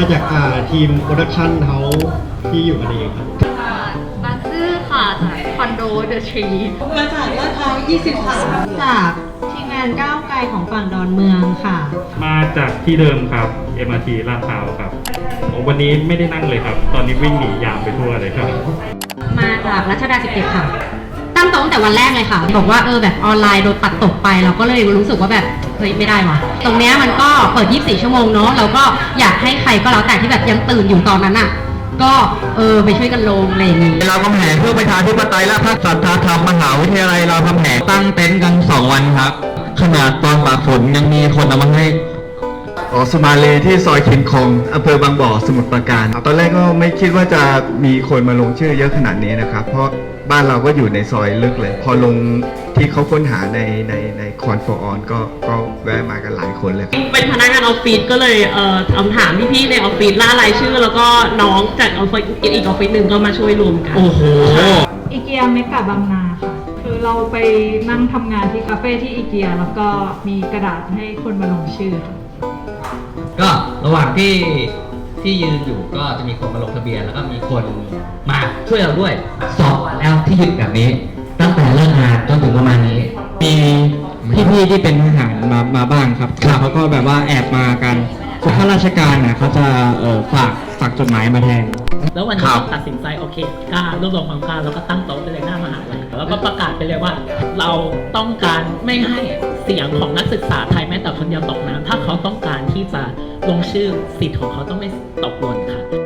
มาจากอ่าทีมโปรดักชันเขาที่อยู่กันเองครับบางซื่อค่ะจากคอนโดเดอะทรีมาจากลาดพร้าว23จากทีมงานก้าวไกลของฝั่งดอนเมืองค่ะ มาจากที่เดิมครับ MRT ลาดพร้าวครับโอ้วันนี้ไม่ได้นั่งเลยครับ ตอนนี้วิ่งหนียามไปทั่วเลยครับ มาจากรัชดา17ค่ะ ตั้งโต๊ะตั้งแต่วันแรกเลยค่ะ บอกว่าเออแบบออนไลน์โดนปัดตกไป เราก็เลยรู้สึกว่าแบบ เฮ้ยไม่ได้ว่ะ ตรงเนี้ยมันก็เปิด 24 ชั่วโมงเนาะเราก็อยากให้ใครก็แล้วแต่ที่แบบยังตื่นอยู่ตอนนั้นอะ ก็เออไปช่วยกันลงอะไรอย่างงี้เราคำแหงเพื่อประชาธิปไตยและพระสัทธาธรรมมหาวิทยาลัยรามคำแหงตั้งเต็นท์กันสองวันครับ ขนาดตอนตากฝนยังมีคนเอามาให้ อ๋อสมาเลที่ซอยเคนคงอำเภอบางบ่อสมุทรปราการตอนแรกก็ไม่คิดว่าจะมีคนมาลงชื่อเยอะขนาดนี้นะครับ เพราะบ้านเราก็อยู่ในซอยลึกเลย พอลงที่เขาค้นหาในในในคอนฟอร์นก็ก็แวะมากันหลายคนเลยครับ เป็นพนักงานออฟฟิศก็เลยเอ่อคำถามพี่ๆในออฟฟิศล่ารายชื่อ แล้วก็น้องจากออฟฟิศอีกออฟฟิศหนึ่งก็มาช่วยรวมกัน โอ้โห อีเกียเมกะบางนาค่ะ คือเราไปนั่งทำงานที่คาเฟ่ที่อีเกีย แล้วก็มีกระดาษให้คนมาลงชื่อค่ะ ก็ระหว่างที่ที่ยืนอยู่ก็จะมีคนมาลงทะเบียน แล้วก็มีคนมาช่วยเราด้วยสอบแล้วที่ยืนแบบนี้ ตั้งแต่เริ่มงานจนถึงประมาณนี้ มีพี่ๆที่เป็นทหารมามาบ้างครับเขาก็แบบว่าแอบมากันข้าราชการน่ะเขาจะเอ่อฝากฝากจดหมายมาแทน แล้ววันคนี้รับเราตัดสินใจโอเคกล้ารวบรวมความกล้าแล้วก็ตั้งโต๊ะไปเลยหน้ามหาลัยแล้วก็ประกาศไปเลยว่า เราต้องการไม่ให้เสียงของนักศึกษาไทยแม้แต่ คนเดียวตกน้ำถ้าเขาต้องการที่จะลงชื่อสิทธิ์ของเขาต้องไม่ตกหล่นค่ะ